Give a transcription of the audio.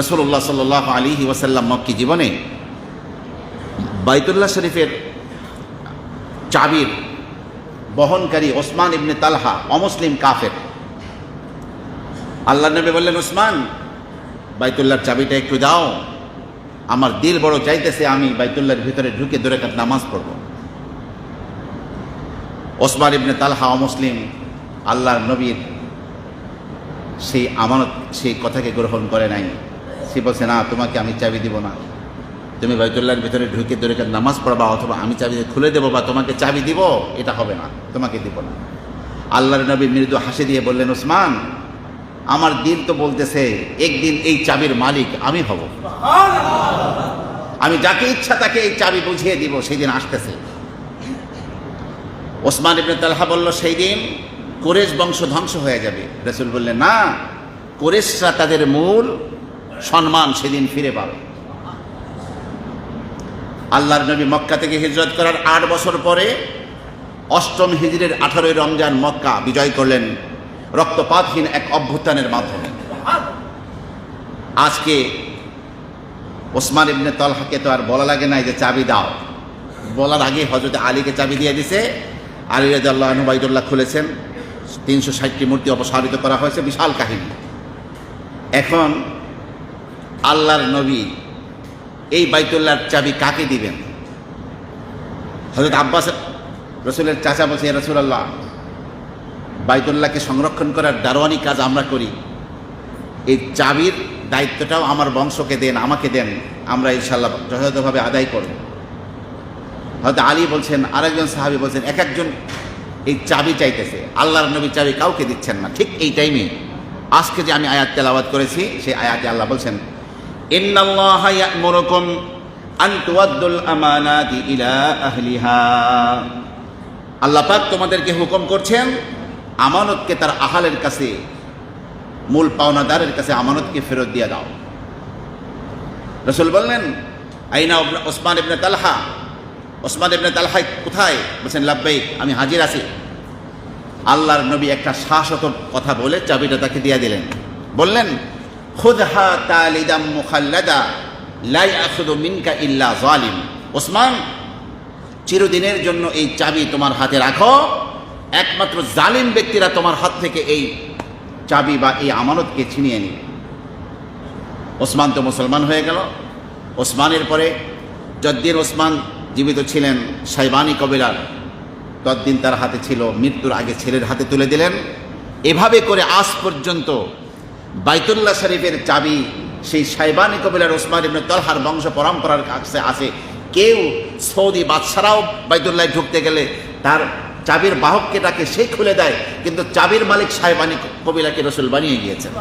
রসুল্লাহ সাল্লাহ আলী ওয়াসাল্লাম মক্কি জীবনে বাইতুল্লাহ শরীফের চাবির বহনকারী ওসমান ইবনে তালহা অমুসলিম কাফের। আল্লাহ নবী বললেন, ওসমান, বাইতুল্লাহর চাবিটা একটু দাও। আমার দিল বড় চাইতেছে, আমি বাইতুল্লাহর ভিতরে ঢুকে দূরে কাত নামাজ পড়ব। ওসমান ইবনে তালহা অমুসলিম, আল্লাহর নবীর সেই আমানত, সেই কথাকে গ্রহণ করে নাই। সে বলছে, না, তোমাকে আমি চাবি দিব না। তুমি বাইতুল্লাহর ভিতরে ঢুকে কাত নামাজ পড়বা অথবা আমি চাবি খুলে দেবো বা তোমাকে চাবি দিব, এটা হবে না, তোমাকে দিব না। আল্লাহর নবী মৃদু হাসি দিয়ে বললেন, ওসমান, আমার দিন তো বলতেছে, একদিন এই চাবির মালিক আমি হব। আমি যাকে ইচ্ছা তাকে এই চাবি বুঝিয়ে দিব সেই দিন আসতেছে। ওসমান ইবনে তালহা বলল, সেই দিন কোরেশ বংশ ধ্বংস হয়ে যাবে। রসুল বললেন, না, কোরেশরা তাদের মূল সম্মান সেদিন ফিরে পাবে। আল্লাহর নবী মক্কা থেকে হিজরত করার আট বছর পরে অষ্টম হিজরের আঠারোই রমজান মক্কা বিজয় করলেন রক্তপাতহীন এক অভ্যুত্থানের মাধ্যমে। আজকে ওসমান ইবনে তলহাকে তো আর বলা লাগে নাই যে চাবি দাও। বলার আগে হজরত আলীকে চাবি দিয়ে দিছে। আলী রাজ আল্লাহ বাইদুল্লাহ খুলেছেন। তিনশো ষাটটি মূর্তি অপসারিত করা হয়েছে। বিশাল কাহিনী। এখন আল্লাহর নবী, এই বাইতুল্লাহর চাবি কাকে দিবেন? হজরত আব্বাস রসুলের চাচা বলছে রসুলাল্লাহ, বাইতুল্লাহকে সংরক্ষণ করার দারোয়ানি কাজ আমরা করি। এই চাবির দায়িত্বটাও আমার বংশকে দেন, আমাকে দেন, আমরা ইনশাল্লাহ যথাযথভাবে আদায় করব। হয়তো আলী বলছেন, আরেকজন সাহাবি বলছেন, এক একজন এই চাবি চাইতেছে, আল্লাহর নবী চাবি কাউকে দিচ্ছেন না। ঠিক এই টাইমে আজকে যে আমি আয়াত তেলাওয়াত করেছি, সেই আয়াতে আল্লাহ বলছেন আমানাতি ইলা তোমাদেরকে হুকুম করছেন, আমানতকে তার আহালের কাছে, মূল পাওনাদারের কাছে আমানতকে ফেরত দিয়ে দাও। রসুল বললেন, আইনা ওসমান ইবনে তালহা ওসমান ইবনে তালহাই কোথায়? বলছেন, লাব্বাইক, আমি হাজির আছি। আল্লাহর নবী একটা শাশ্বত কথা বলে চাবিটা তাকে দিয়ে দিলেন। বললেন খুদহা তালিদাম মুখাল্লাদা, লাই আখুদু মিনকা ইল্লা জালিম। ওসমান, চিরদিনের জন্য এই চাবি তোমার হাতে রাখো। একমাত্র জালিম ব্যক্তিরা তোমার হাত থেকে এই চাবি বা এই আমানতকে ছিনিয়ে নিবে। ওসমান তো মুসলমান হয়ে গেল। ওসমানের পরে যদ্দিন ওসমান জীবিত ছিলেন সাইবানি কবিলার, তদ্দিন তার হাতে ছিল, মৃত্যুর আগে ছেলের হাতে তুলে দিলেন। এভাবে করে আজ পর্যন্ত বাইতুল্লাহ শরীফের চাবি সেই সাইবানি কবিলার ওসমান ইবনে তলহার বংশ পরম্পরার কাছে আছে কেউ সৌদি বাদশারাও বাইতুল্লাহ ঢুকতে গেলে তার চাবির বাহককে তাকে সে খুলে দেয়, কিন্তু চাবির মালিক সাহেবানি কবিলাকে রসুল বানিয়ে গিয়েছেন।